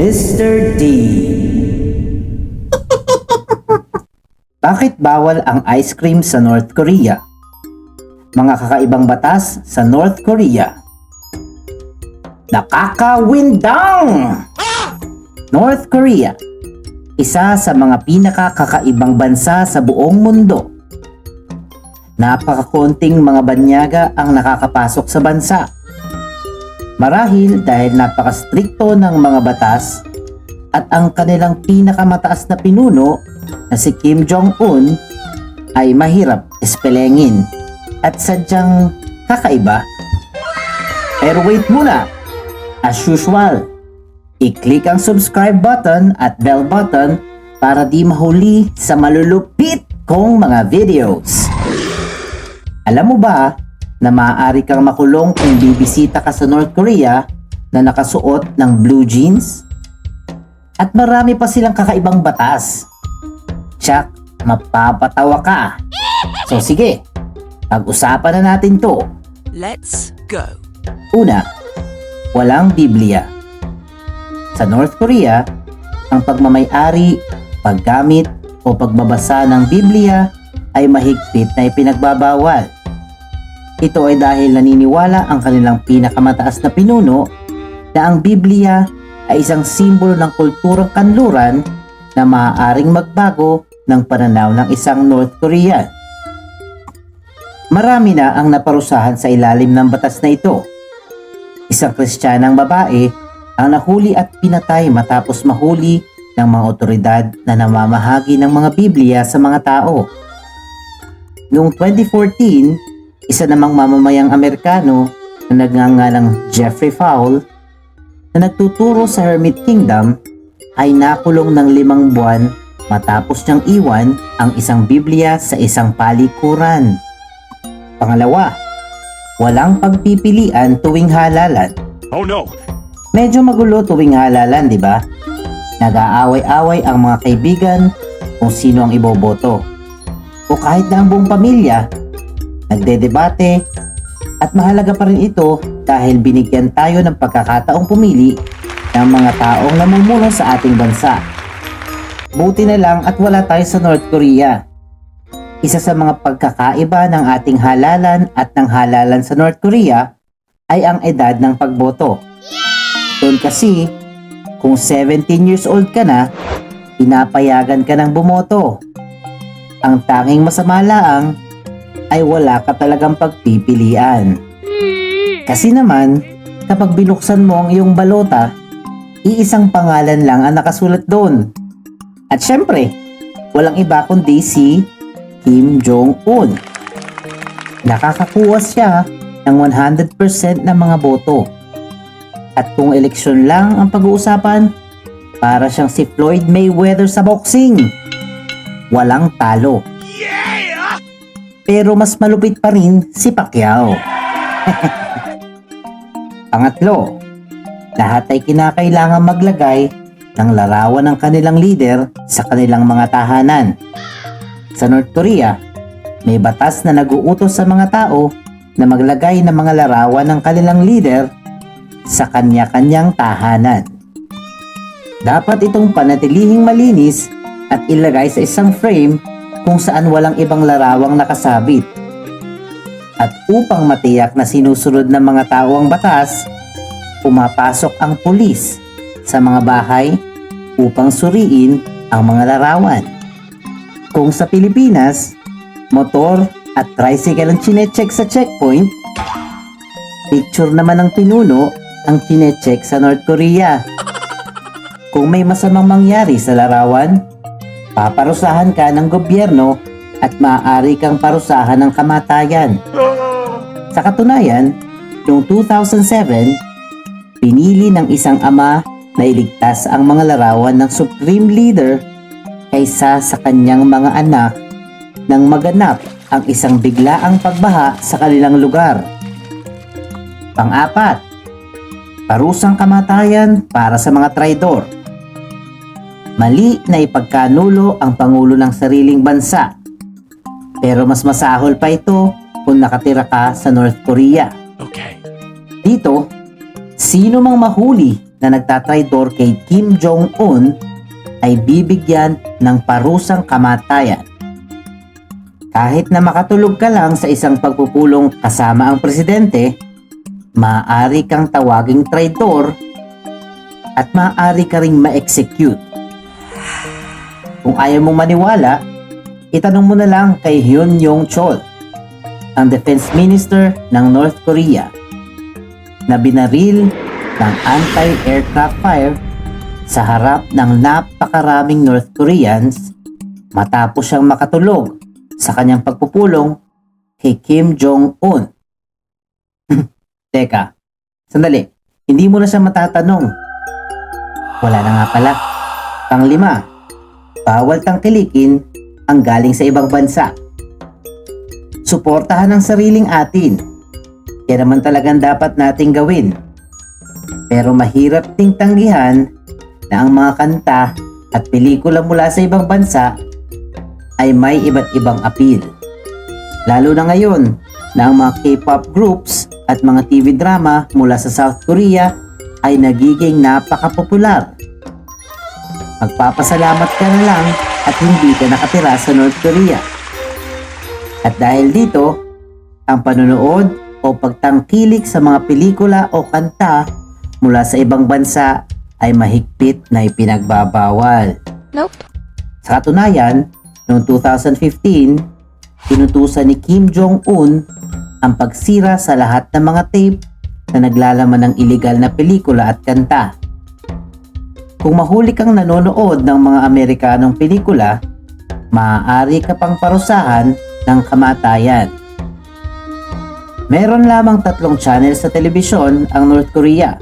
Mr. D. Bakit bawal ang ice cream sa North Korea? Mga kakaibang batas sa North Korea. Nakakawindang! North Korea, isa sa mga pinakakakaibang bansa sa buong mundo. Napakakonting mga banyaga ang nakakapasok sa bansa. Marahil dahil napakastrikto ng mga batas at ang kanilang pinakamataas na pinuno na si Kim Jong-un ay mahirap espelengin at sadyang kakaiba. Pero wait muna! As usual, i-click ang subscribe button at bell button para di mahuli sa malulupit kong mga videos. Alam mo ba na maaari kang makulong kung bibisita ka sa North Korea na nakasuot ng blue jeans? At marami pa silang kakaibang batas. Tsak, mapapatawa ka. So sige, pag-usapan na natin to. Let's go. Una, walang Biblia. Sa North Korea, ang pagmamayari, paggamit o pagbabasa ng Biblia ay mahigpit na ipinagbabawal. Ito ay dahil naniniwala ang kanilang pinakamataas na pinuno na ang Biblia ay isang simbolo ng kulturang kanluran na maaaring magbago ng pananaw ng isang North Korean. Marami na ang naparusahan sa ilalim ng batas na ito. Isang kristyanang babae ang nahuli at pinatay matapos mahuli ng mga otoridad na namamahagi ng mga Biblia sa mga tao. Noong 2014, isa namang mamamayang Amerikano na nagngangalang Jeffrey Fowle na nagtuturo sa Hermit Kingdom ay nakulong ng limang buwan matapos niyang iwan ang isang Biblia sa isang palikuran. Pangalawa, walang pagpipilian tuwing halalan. Oh no! Medyo magulo tuwing halalan, di ba? Nag-aaway-away ang mga kaibigan kung sino ang iboboto. O kahit na ang buong pamilya, nagdedebate at mahalaga pa rin ito dahil binigyan tayo ng pagkakataong pumili ng mga taong namumuno sa ating bansa. Buti na lang at wala tayo sa North Korea. Isa sa mga pagkakaiba ng ating halalan at ng halalan sa North Korea ay ang edad ng pagboto. Doon kasi, kung 17 years old ka na, pinapayagan ka ng bumoto. Ang tanging masama laang ay wala ka talagang pagpipilian. Kasi naman, kapag binuksan mo ang iyong balota, iisang pangalan lang ang nakasulat doon. At syempre, walang iba kundi si Kim Jong-un. Nakakakuha siya ng 100% ng mga boto. At kung eleksyon lang ang pag-uusapan, para siyang si Floyd Mayweather sa boxing. Walang talo. Pero mas malupit pa rin si Pacquiao. Pangatlo, lahat ay kinakailangan maglagay ng larawan ng kanilang leader sa kanilang mga tahanan. Sa North Korea, may batas na naguutos sa mga tao na maglagay ng mga larawan ng kanilang leader sa kanya-kanyang tahanan. Dapat itong panatilihing malinis at ilagay sa isang frame kung saan walang ibang larawang nakasabit. At upang matiyak na sinusunod ng mga tao ang batas, pumapasok ang pulis sa mga bahay upang suriin ang mga larawan. Kung sa Pilipinas, motor at tricycle ang chinecheck sa checkpoint, picture naman ng pinuno ang chinecheck sa North Korea. Kung may masamang mangyari sa larawan, paparusahan ka ng gobyerno at maaari kang parusahan ng kamatayan. Sa katunayan, noong 2007, pinili ng isang ama na iligtas ang mga larawan ng Supreme Leader kaysa sa kanyang mga anak nang maganap ang isang biglaang pagbaha sa kanilang lugar. Pang-apat, parusang kamatayan para sa mga traidor. Mali na ipagkanulo ang Pangulo ng sariling bansa. Pero mas masahol pa ito kung nakatira ka sa North Korea. Okay. Dito, sino mang mahuli na nagtatraidor kay Kim Jong-un ay bibigyan ng parusang kamatayan. Kahit na makatulog ka lang sa isang pagpupulong kasama ang presidente, maaari kang tawaging traitor at maaari ka ring ma-execute. Kung ayaw mong maniwala, itanong mo na lang kay Hyun Yong Chol, ang defense minister ng North Korea, na binaril ng anti-aircraft fire sa harap ng napakaraming North Koreans matapos siyang makatulog sa kanyang pagpupulong kay Kim Jong-un. Teka, sandali, hindi mo na siya matatanong. Wala na nga pala. Panglima, bawal tangkilikin ang galing sa ibang bansa. Suportahan ang sariling atin. Yan naman talagang dapat nating gawin. Pero mahirap ting tanggihan na ang mga kanta at pelikula mula sa ibang bansa ay may iba't ibang appeal. Lalo na ngayon na ang mga K-pop groups at mga TV drama mula sa South Korea ay nagiging napakapopular. Magpapasalamat ka na lang at hindi ka nakatira sa North Korea. At dahil dito, ang panonood o pagtangkilik sa mga pelikula o kanta mula sa ibang bansa ay mahigpit na ipinagbabawal. Nope. Sa katunayan, noong 2015, pinutusan ni Kim Jong-un ang pagsira sa lahat ng mga tape na naglalaman ng illegal na pelikula at kanta. Kung mahuli kang nanonood ng mga Amerikanong pelikula, maaari ka pang parusahan ng kamatayan. Meron lamang tatlong channel sa telebisyon ang North Korea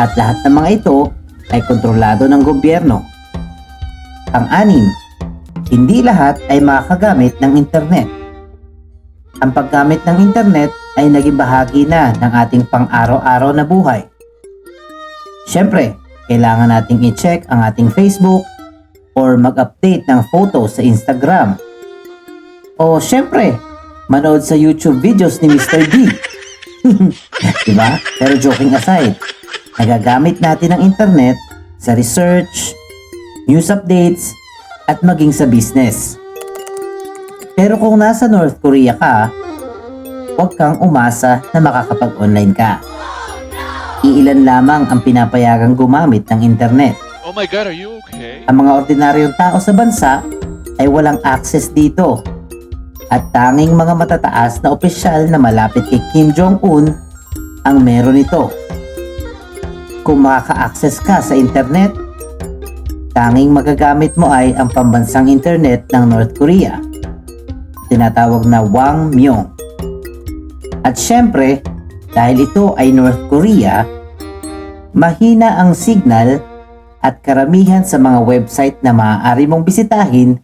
at lahat ng mga ito ay kontrolado ng gobyerno. Ang-anim, hindi lahat ay makakagamit ng internet. Ang paggamit ng internet ay naging bahagi na ng ating pang-araw-araw na buhay. Siyempre, kailangan nating i-check ang ating Facebook or mag-update ng photo sa Instagram. O siyempre, manood sa YouTube videos ni Mr. D. diba? Pero joking aside, nagagamit natin ang internet sa research, news updates, at maging sa business. Pero kung nasa North Korea ka, huwag kang umasa na makakapag-online ka. Iilan lamang ang pinapayagang gumamit ng internet. Oh my god, are you okay? Ang mga ordinaryong tao sa bansa ay walang access dito. At tanging mga matataas na opisyal na malapit kay Kim Jong-un ang meron ito. Kung makaka-access ka sa internet, tanging magagamit mo ay ang pambansang internet ng North Korea. Tinatawag na Wangmyong. At syempre, dahil ito ay North Korea, mahina ang signal at karamihan sa mga website na maaari mong bisitahin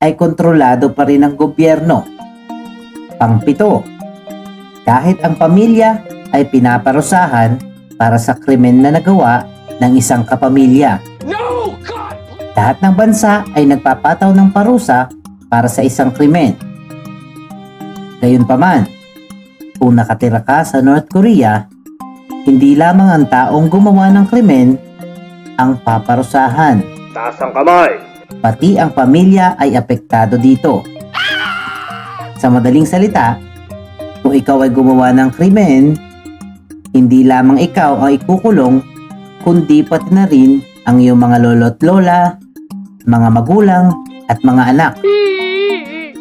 ay kontrolado pa rin ng gobyerno. Pangpito, kahit ang pamilya ay pinaparusahan para sa krimen na nagawa ng isang kapamilya. No! God! Lahat ng bansa ay nagpapataw ng parusa para sa isang krimen. Gayunpaman, kung nakatira ka sa North Korea, hindi lamang ang taong gumawa ng krimen ang paparusahan. Taas ang kamay. Pati ang pamilya ay apektado dito. Sa madaling salita, kung ikaw ay gumawa ng krimen, hindi lamang ikaw ang ikukulong, kundi pati na rin ang iyong mga lolo't lola, mga magulang, at mga anak.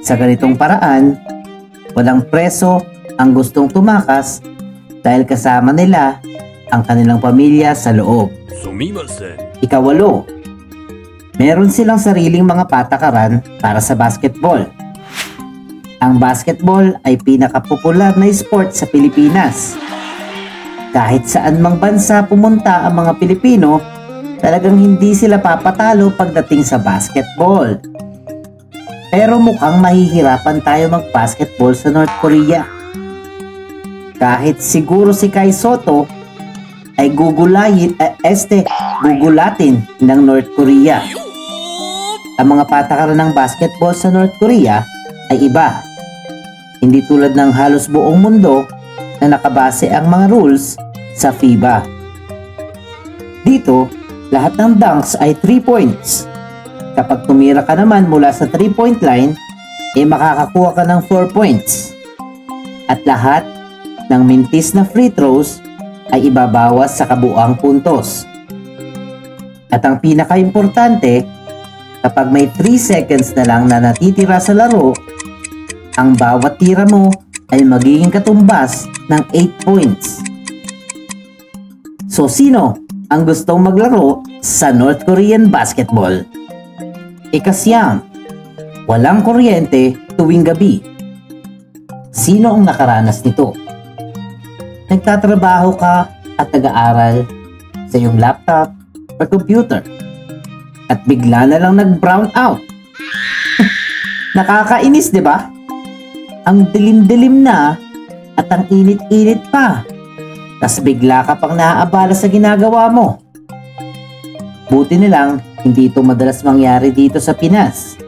Sa ganitong paraan, walang preso ang gustong tumakas dahil kasama nila ang kanilang pamilya sa loob. Ikawalo, meron silang sariling mga patakaran para sa basketball. Ang basketball ay pinakapopular na sport sa Pilipinas. Kahit saan mang bansa pumunta ang mga Pilipino, talagang hindi sila papatalo pagdating sa basketball. Pero mukhang mahihirapan tayo mag-basketball sa North Korea. Kahit siguro si Kai Soto ay gugulayin, eh, este, gugulatin ng North Korea. Ang mga patakaran ng basketball sa North Korea ay iba. Hindi tulad ng halos buong mundo na nakabase ang mga rules sa FIBA. Dito, lahat ng dunks ay 3 points. Kapag tumira ka naman mula sa 3 point line, eh makakakuha ka ng 4 points. At lahat ng mintis na free throws ay ibabawas sa kabuang puntos. At ang pinaka-importante, kapag may 3 seconds na lang na natitira sa laro, ang bawat tira mo ay magiging katumbas ng 8 points. So sino ang gustong maglaro sa North Korean basketball? Ikasyam, walang kuryente tuwing gabi. Sino ang nakaranas nito? Nagtatrabaho ka at nag-aaral sa iyong laptop or computer at bigla na lang nag-brown out. Nakakainis, di ba? Ang dilim-dilim na at ang init-init pa. Tas bigla ka pang naaabala sa ginagawa mo. Buti na lang, hindi ito madalas mangyari dito sa Pinas.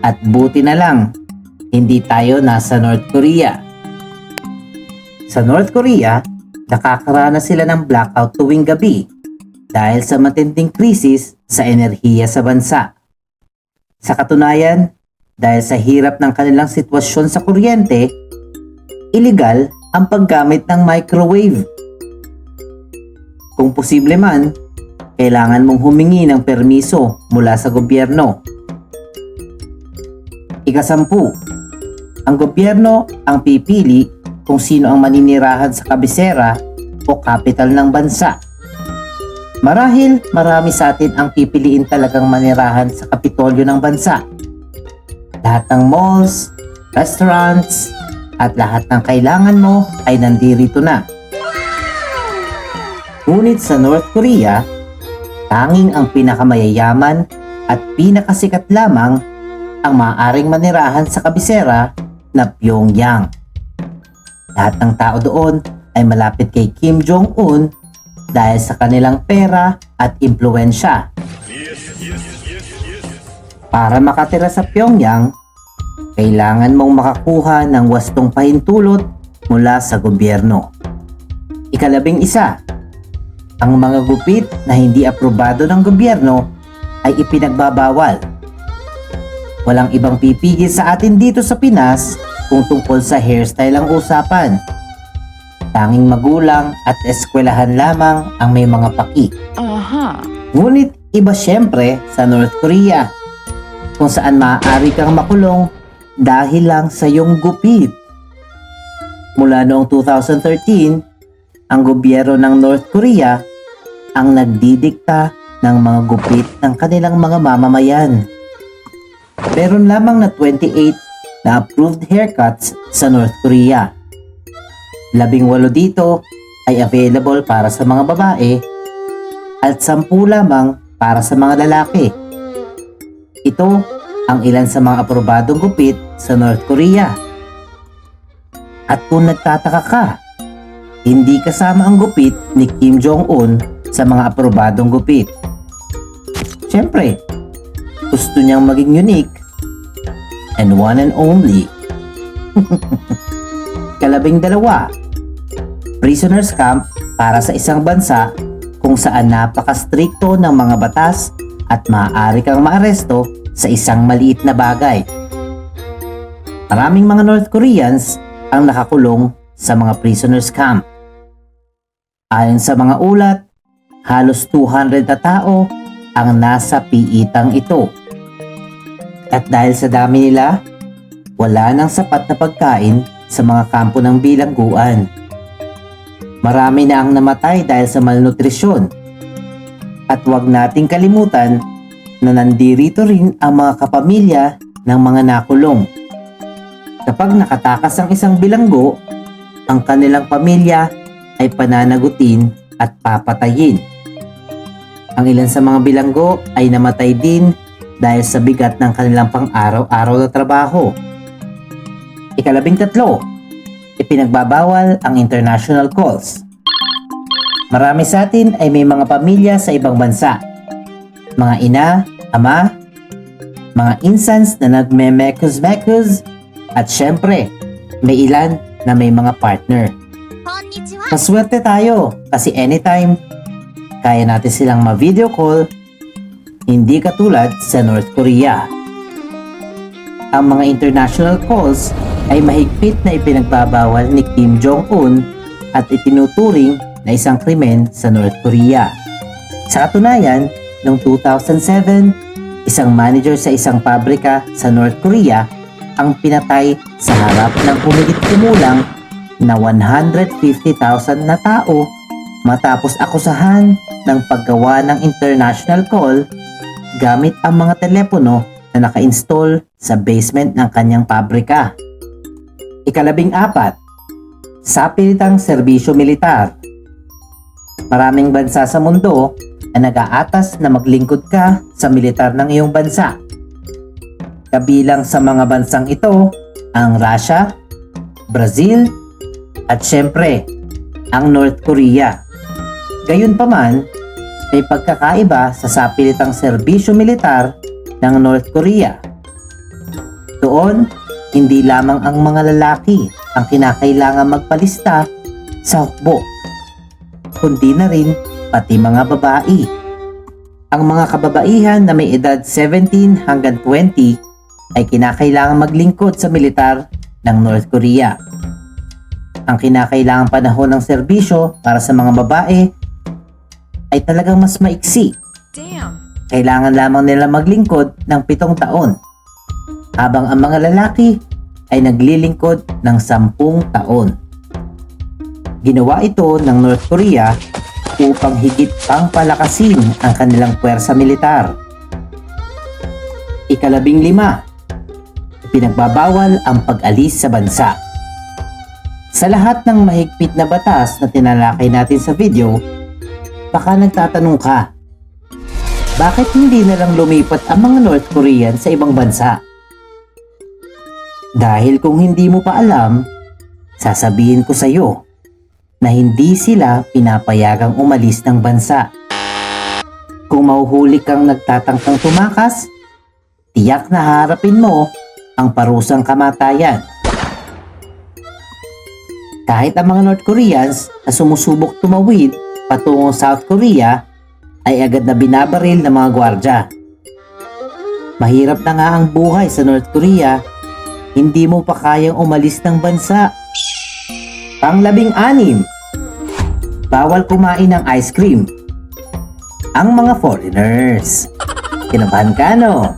At buti na lang, hindi tayo nasa North Korea. Sa North Korea, nakakaranas sila ng blackout tuwing gabi dahil sa matinding krisis sa enerhiya sa bansa. Sa katunayan, dahil sa hirap ng kanilang sitwasyon sa kuryente, illegal ang paggamit ng microwave. Kung posible man, kailangan mong humingi ng permiso mula sa gobyerno. Ikasampu, ang gobyerno ang pipili kung sino ang maninirahan sa kabisera o kapital ng bansa. Marahil marami sa atin ang pipiliin talagang manirahan sa kapitolyo ng bansa. Lahat ng malls, restaurants, at lahat ng kailangan mo ay nandirito na. Ngunit sa North Korea, tanging ang pinakamayayaman at pinakasikat lamang ang maaaring manirahan sa kabisera na Pyongyang. Lahat ng tao doon ay malapit kay Kim Jong-un dahil sa kanilang pera at impluensya. Para makatira sa Pyongyang, kailangan mong makakuha ng wastong pahintulot mula sa gobyerno. Ikalabing isa, ang mga gupit na hindi aprobado ng gobyerno ay ipinagbabawal. Walang ibang pipigil sa atin dito sa Pinas kung tungkol sa hairstyle ang usapan. Tanging magulang at eskwelahan lamang ang may mga paki. Aha. Ngunit iba syempre sa North Korea kung saan maaari kang makulong dahil lang sa iyong gupit. Mula noong 2013, ang gobyerno ng North Korea ang nagdidikta ng mga gupit ng kanilang mga mamamayan. Meron lamang na 28 na approved haircuts sa North Korea. Labing walo dito ay available para sa mga babae at sampu lamang para sa mga lalaki. Ito ang ilan sa mga aprobadong gupit sa North Korea. At kung nagtataka ka, hindi kasama ang gupit ni Kim Jong-un sa mga aprobadong gupit. Siyempre, gusto niyang maging unique and one and only. Kalabing dalawa, prisoners camp para sa isang bansa kung saan napaka-stricto ng mga batas at maaari kang maaresto sa isang maliit na bagay. Maraming mga North Koreans ang nakakulong sa mga prisoners camp. Ayon sa mga ulat, halos 200 na tao ang nasa piitang ito. At dahil sa dami nila, wala nang sapat na pagkain sa mga kampo ng bilangguan. Marami na ang namatay dahil sa malnutrisyon. At huwag nating kalimutan na nandirito rin ang mga kapamilya ng mga nakulong. Kapag nakatakas ang isang bilanggo, ang kanilang pamilya ay pananagutin at papatayin. Ang ilan sa mga bilanggo ay namatay din dahil sa bigat ng kanilang pang-araw-araw na trabaho. Ikalabing tatlo, ipinagbabawal ang international calls. Marami sa atin ay may mga pamilya sa ibang bansa. Mga ina, ama, mga instance na nagme-mekus-mekus at syempre, may ilan na may mga partner. Maswerte tayo kasi anytime, kaya natin silang ma-video call hindi katulad sa North Korea. Ang mga international calls ay mahigpit na ipinagbabawal ni Kim Jong-un at itinuturing na isang krimen sa North Korea. Sa katunayan, noong 2007, isang manager sa isang pabrika sa North Korea ang pinatay sa harap ng humigit kumulang na 150,000 na tao matapos akusahan ng paggawa ng international call gamit ang mga telepono na naka-install sa basement ng kanyang pabrika. Ikalabing apat, sa pilitang serbisyo militar. Maraming bansa sa mundo ang nag-aatas na maglingkod ka sa militar ng iyong bansa. Kabilang sa mga bansang ito ang Russia, Brazil, at syempre, ang North Korea. Gayunpaman, may pagkakaiba sa sapilitang serbisyo militar ng North Korea. Doon, hindi lamang ang mga lalaki ang kinakailangan magpalista sa hukbo, kundi na rin pati mga babae. Ang mga kababaihan na may edad 17 hanggang 20 ay kinakailangan maglingkod sa militar ng North Korea. Ang kinakailangang panahon ng serbisyo para sa mga babae ay talagang mas maiksi. Damn. Kailangan lamang nila maglingkod ng pitong taon. Habang ang mga lalaki ay naglilingkod ng sampung taon. Ginawa ito ng North Korea upang higit pang palakasin ang kanilang puwersa militar. Ikalabing lima, pinagbabawal ang pag-alis sa bansa. Sa lahat ng mahigpit na batas na tinalakay natin sa video, baka nagtatanong ka, bakit hindi na lang lumipat ang mga North Korean sa ibang bansa? Dahil kung hindi mo pa alam, sasabihin ko sa iyo na hindi sila pinapayagang umalis ng bansa. Kung mahuhuli kang nagtatangkang tumakas, tiyak na harapin mo ang parusang kamatayan. Kahit ang mga North Koreans na sumusubok tumawid patungong South Korea ay agad na binabaril ng mga gwardya. Mahirap na nga ang buhay sa North Korea, hindi mo pa kayang umalis ng bansa. Panglabing anim, bawal kumain ng ice cream. Ang mga foreigners. Kinabahan ka no?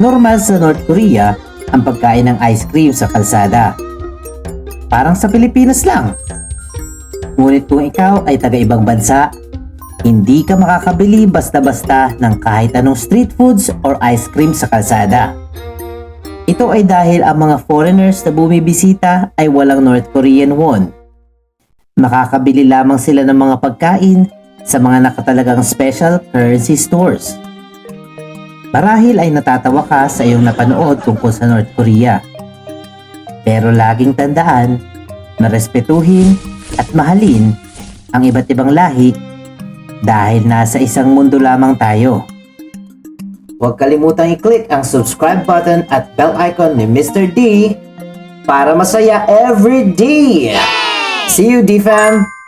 Normal sa North Korea ang pagkain ng ice cream sa kalsada. Parang sa Pilipinas lang. Ngunit kung ikaw ay taga-ibang bansa, hindi ka makakabili basta-basta ng kahit anong street foods or ice cream sa kalsada. Ito ay dahil ang mga foreigners na bumibisita ay walang North Korean won. Makakabili lamang sila ng mga pagkain sa mga nakatalagang special currency stores. Marahil ay natatawa ka sa iyong napanood tungkol sa North Korea. Pero laging tandaan na respetuhin at mahalin ang iba't ibang lahi dahil nasa isang mundo lamang tayo. Huwag kalimutang i-click ang subscribe button at bell icon ni Mr. D para masaya every day! See you, D-Fam!